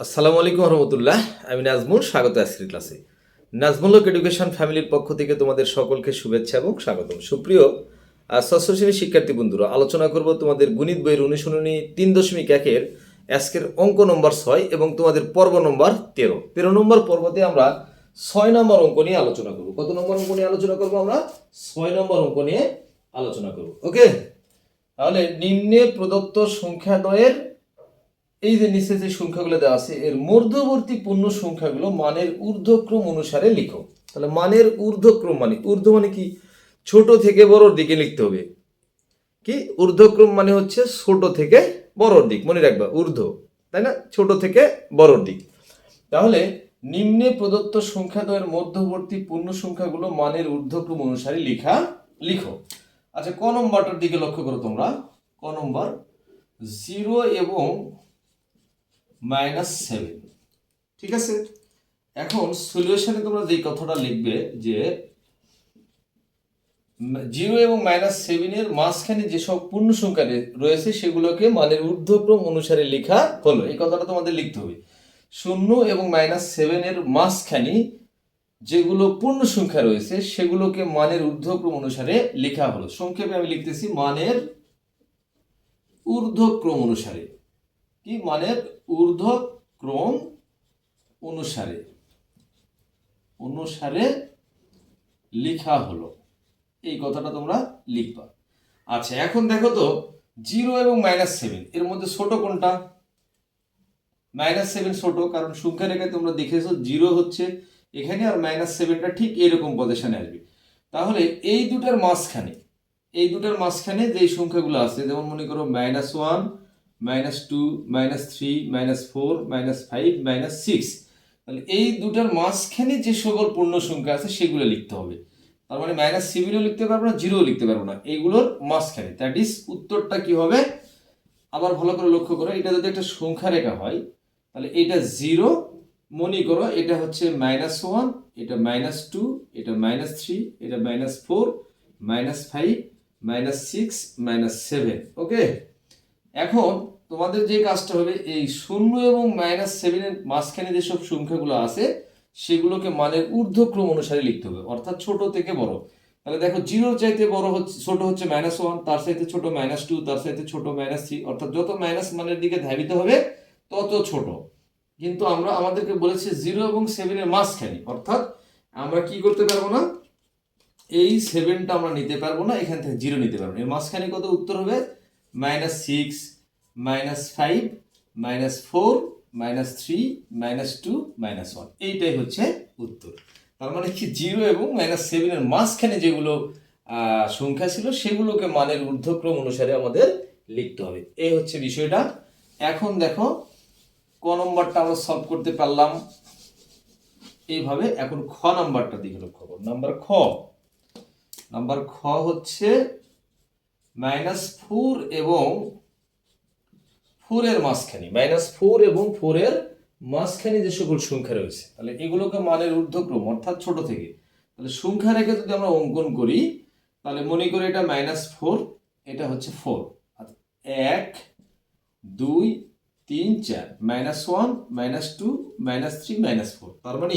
আসসালামু আলাইকুম রহমতুল্লাহ, আমি নাজমুল, স্বাগত আজকের ক্লাসে। নাজমুলক এডুকেশন ফ্যামিলির পক্ষ থেকে তোমাদের সকলকে শুভেচ্ছা এবং স্বাগতম। সুপ্রিয় ষষ্ঠ শ্রেণির শিক্ষার্থী বন্ধুরা, আলোচনা করব তোমাদের গণিত বইয়ের অনুশীলনী তিন দশমিক একের আজকের অঙ্ক নম্বর ছয় এবং তোমাদের পর্ব নম্বর তেরো। তেরো নম্বর পর্বতে আমরা ছয় নম্বর অঙ্ক নিয়ে আলোচনা করব। কত নম্বর অঙ্ক নিয়ে আলোচনা করব আমরা? ছয় নম্বর অঙ্ক নিয়ে আলোচনা করব। ওকে? তাহলে নিম্নে প্রদত্ত সংখ্যাদ্বয়ের এই যে নিচে যে সংখ্যাগুলো দেওয়া আছে, এর মধ্যবর্তী পূর্ণ সংখ্যাগুলো মানের ঊর্ধ্বক্রম অনুসারে লিখো। তাহলে মানের ঊর্ধ্বক্রম মানে ঊর্ধ্ব মানে কি? ছোট থেকে বড়র দিকে লিখতে হবে। কি? ঊর্ধ্বক্রম মানে হচ্ছে ছোট থেকে বড়র দিক, মনে রাখবা, ঊর্ধ্ব, তাই না? ছোট থেকে বড়র দিক। তাহলে নিম্নে প্রদত্ত সংখ্যাদ্বয়ের মধ্যবর্তী পূর্ণ সংখ্যাগুলো মানের ঊর্ধ্বক্রম অনুসারে লিখা, লিখো। আচ্ছা ক নম্বরটার দিকে লক্ষ্য করো তোমরা। ক নম্বর, জিরো এবং মাইনাস সেভেন ঠিক আছে? এখন সলিউশনে তোমরা যে কথাটা লিখবে যে জিরো এবং মাইনাস সেভেনের মাঝখানে যেসব পূর্ণ সংখ্যা রয়েছে সেগুলোকে মানের ঊর্ধ্বক্রম অনুসারে লেখা হলো। এই কথাটা তোমাদের লিখতে হবে। শূন্য এবং মাইনাস সেভেনের মাঝখানে যেগুলো পূর্ণ সংখ্যা রয়েছে সেগুলোকে মানের ঊর্ধ্বক্রম অনুসারে লেখা হলো। সংক্ষেপে আমি লিখতেছি মানের ঊর্ধ্বক্রম অনুসারে। কি মানের ঊর্ধ্বক্রম অনুসারে? অনুসারে লিখা হলো। এই কথাটা তোমরা লিখবা। আচ্ছা এখন দেখো তো, জিরো এবং মাইনাস সেভেন এর মধ্যে ছোট কোনটা? মাইনাস সেভেন ছোট, কারণ সংখ্যা রেখায় তোমরা দেখেছ, জিরো হচ্ছে এখানে আর মাইনাস সেভেনটা ঠিক এরকম পজিশনে আসবে। তাহলে এই দুটার মাঝখানে, এই দুটার মাঝখানে যে সংখ্যাগুলো আছে, যেমন মনে করো minus one minus two, minus three, minus four, minus five, minus six. তাহলে এই দুটার মাঝখানে যে সকল পূর্ণ সংখ্যা আছে, সেগুলো লিখতে হবে। তার মানে মাইনাস সেভেনও লিখতে পারব না, জিরোও লিখতে পারব না। এইগুলোর মাঝখানে। দ্যাট ইজ উত্তরটা কি হবে? আবার ভালো করে লক্ষ্য করো, এটা যদি একটা সংখ্যা রেখা হয়, তাহলে এটা জিরো। মনে করো, এটা হচ্ছে মাইনাস ওয়ান, এটা মাইনাস টু, এটা মাইনাস থ্রি, এটা minus four, minus five, minus six, minus seven. Okay এখন তোমাদের যে কাজটা হবে, এই শূন্য এবং মাইনাস সেভেনের মাঝখানে যেসব সংখ্যাগুলো আছে, সেগুলোকে মানের ঊর্ধ্বক্রম অনুসারে লিখতে হবে। অর্থাৎ ছোট থেকে বড়। তাহলে দেখো জিরোর চাইতে বড় হচ্ছে, ছোট হচ্ছে মাইনাস ওয়ান তার চাইতে ছোট মাইনাস টু তার চাইতে ছোট মাইনাস থ্রি অর্থাৎ যত মাইনাস মানের দিকে ধাবিত হবে, তত ছোট। কিন্তু আমরা আমাদেরকে বলেছি জিরো এবং সেভেনের মাঝখানে। অর্থাৎ আমরা কি করতে পারব না? এই সেভেনটা আমরা নিতে পারব না, এখান থেকে জিরো নিতে পারব না। এর মাঝখানে কত উত্তর হবে? Minus six minus five minus four minus three minus two minus one এইটাই হচ্ছে উত্তর। তার মানে কি জিরো এবং মাইনাস সেভেনের মাঝখানে যেগুলো সংখ্যা ছিল, সেগুলোকে মানের ঊর্ধ্বক্রম অনুসারে আমাদের লিখতে হবে। এই হচ্ছে বিষয়টা। এখন দেখো, ক নম্বরটা আমরা সলভ করতে পারলাম। এইভাবে এখন খ নাম্বারটা দিকে লক্ষ্য করো। নাম্বার খ। নাম্বার খ হচ্ছে মাইনাস ফোর এবং ফোরের মাঝখানে মাইনাস ফোর এবং ফোরের মাঝখানে যে সকল সংখ্যা রয়েছে, তাহলে এগুলোকে মানের ঊর্ধ্বক্রম, অর্থাৎ ছোট থেকে, তাহলে সংখ্যা রেখে যদি আমরা অঙ্কন করি, তাহলে মনে করি এটা মাইনাস ফোর এটা হচ্ছে ফোর এক, দুই, তিন, চার minus one minus two minus three minus four তার মানে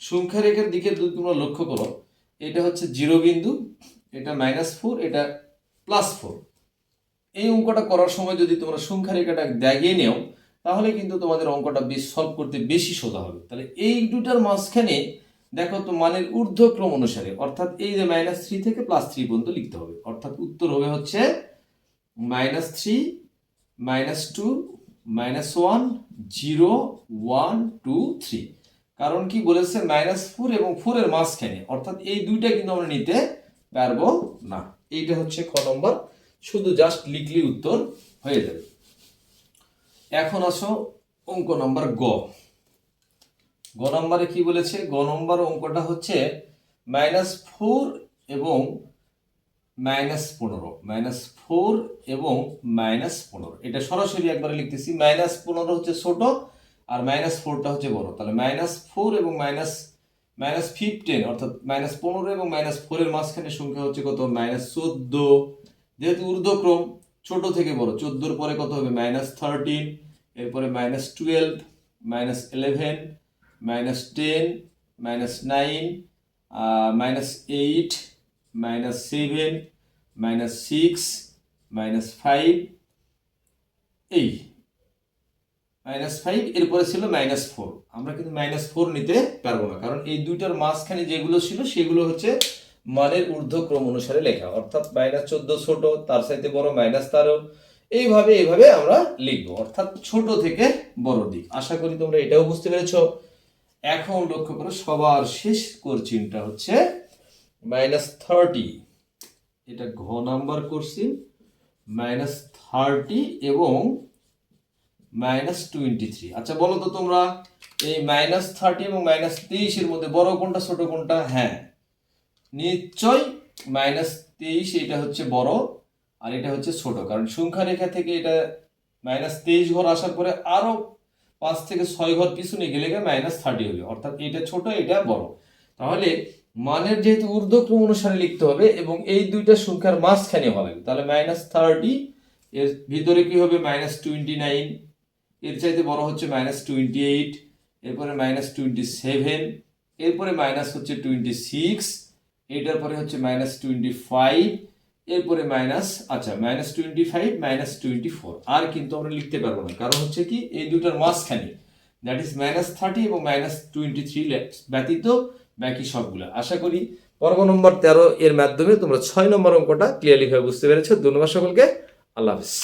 সংখ্যা রেখার দিকে তোমরা লক্ষ্য করো, এটা হচ্ছে জিরো বিন্দু, এটা মাইনাস ফোর এটা প্লাস ফোর এই অঙ্কটা করার সময় যদি তোমরা সংখ্যা রেখাটা দাগিয়ে নেও, তাহলে কিন্তু তোমাদের অঙ্কটা বেশ সলভ করতে বেশি সোজা হবে। তাহলে এই দুটার মাঝখানে দেখো তো মানের ঊর্ধ্বক্রম অনুসারে, অর্থাৎ এই যে মাইনাস থ্রি থেকে প্লাস থ্রি পর্যন্ত লিখতে হবে। অর্থাৎ উত্তর হবে হচ্ছে minus three minus two minus one zero one two three কারণ কি বলেছে? মাইনাস ফোর এবং ফোরের মাঝখানে। অর্থাৎ এই দুইটা কিন্তু আমরা নিতে পারব না। এইটা হচ্ছে খ নম্বর শুধু জাস্ট লিখলি উত্তর হয়ে যাবে। এখন আসো অঙ্ক নম্বর গ। গ নম্বরে কি বলেছে? গ নম্বর অঙ্কটা হচ্ছে মাইনাস ফোর এবং মাইনাস পনেরো। মাইনাস ফোর এবং মাইনাস পনেরো। এটা সরাসরি একবারে লিখতেছি মাইনাস পনেরো হচ্ছে ছোট আর মাইনাস ফোরটা হচ্ছে বড়। তাহলে মাইনাস ফোর এবং মাইনাস মাইনাস ফিফটিন অর্থাৎ মাইনাস পনেরো এবং মাইনাস ফোরের মাঝখানে সংখ্যা হচ্ছে কত? মাইনাস চোদ্দ। যেহেতু ঊর্ধ্বক্রম, ছোট থেকে বড়। চোদ্দোর পরে কত হবে? মাইনাস থার্টিন এরপরে minus twelve minus eleven minus ten minus nine minus eight minus seven minus six minus five এই। মাইনাস ফাইভ এরপরে ছিল মাইনাস ফোর আমরা কিন্তু মাইনাস ফোর নিতে পারব না, কারণ এই দুইটার মাঝখানে যেগুলো ছিল, সেগুলো হচ্ছে মানের ঊর্ধ্বক্রম অনুসারে লেখা। অর্থাৎ মাইনাস চোদ্দ ছোট, তার সাথে বড় মাইনাস তেরো এইভাবে এইভাবে আমরা লিখব। অর্থাৎ ছোট থেকে বড় দিক। আশা করি তোমরা এটাও বুঝতে পেরেছ। এখন লক্ষ্য করো, সবার শেষ কোরচিনটা হচ্ছে মাইনাস থার্টি এটা ঘ নাম্বার কোশ্চিন। মাইনাস থার্টি এবং মাইনাস টোয়েন্টি থ্রি আচ্ছা বলো তো তোমরা, এই মাইনাস থার্টি এবং মাইনাস তেইশের মধ্যে বড় কোনটা, ছোট কোনটা? হ্যাঁ। নিশ্চয় মাইনাস তেইশ, এটা হচ্ছে বড় আর এটা হচ্ছে ছোট। কারণ সংখ্যা রেখা থেকে এটা মাইনাস তেইশ ঘর আসার পরে আরও পাঁচ থেকে ছয় ঘর পিছনে গেলে মাইনাস থার্টি হবে অর্থাৎ এটা ছোট, এটা বড়। তাহলে মানের যেহেতু ঊর্ধ্বক্রম অনুসারে লিখতে হবে এবং এই দুইটা সংখ্যার মাঝখানে লাগবে তাহলে মাইনাস থার্টি এর ভিতরে কি হবে? মাইনাস টোয়েন্টি নাইন এর চাইতে বড় হচ্ছে মাইনাস টোয়েন্টি এইট এরপরে মাইনাস টোয়েন্টি সেভেন এরপরে মাইনাস হচ্ছে টোয়েন্টি সিক্স এটার পরে হচ্ছে মাইনাস টোয়েন্টি ফাইভ এরপরে মাইনাস আচ্ছা minus twenty five minus twenty four আর কিন্তু আমরা লিখতে পারব না, কারণ হচ্ছে কি, এই দুটার মাঝখানে দ্যাট ইজ মাইনাস থার্টি এবং মাইনাস টোয়েন্টি থ্রি ব্যতীত বাকি সবগুলো। আশা করি পর্ব নম্বর তেরো এর মাধ্যমে তোমরা ছয় নম্বর অঙ্কটা ক্লিয়ারলি ভাবে বুঝতে পেরেছ। ধন্যবাদ সকলকে। আল্লাহ হাফিজ।